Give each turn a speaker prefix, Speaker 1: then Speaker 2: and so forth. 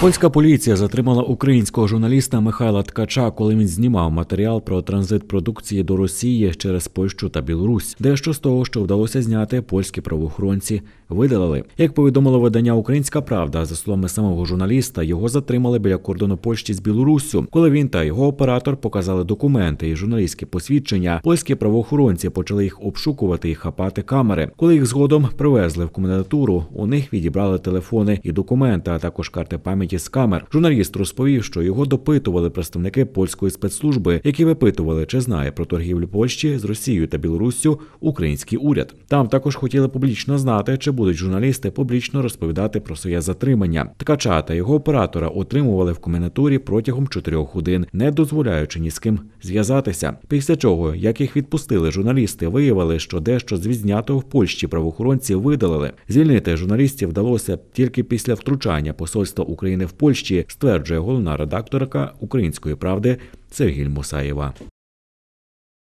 Speaker 1: Польська поліція затримала українського журналіста Михайла Ткача, коли він знімав матеріал про транзит продукції до Росії через Польщу та Білорусь. Дещо з того, що вдалося зняти, польські правоохоронці видалили. Як повідомило видання Українська Правда, за словами самого журналіста, його затримали біля кордону Польщі з Білоруссю. Коли він та його оператор показали документи і журналістські посвідчення, польські правоохоронці почали їх обшукувати і хапати камери. Коли їх згодом привезли в комендатуру, у них відібрали телефони і документи, а також карти пам'яті з камер. Журналіст розповів, що його допитували представники польської спецслужби, які випитували, чи знає про торгівлю Польщі з Росією та Білоруссю український уряд. Там також хотіли публічно знати, чи будуть журналісти публічно розповідати про своє затримання. Ткача та його оператора отримували в комендатурі протягом чотирьох годин, не дозволяючи ні з ким зв'язатися. Після чого, як їх відпустили журналісти, виявили, що дещо з відзнятого в Польщі правоохоронці видалили. Звільнити журналістів вдалося тільки після втручання посольства України в Польщі, стверджує головна редакторка Української правди Сергіль Мусаєва.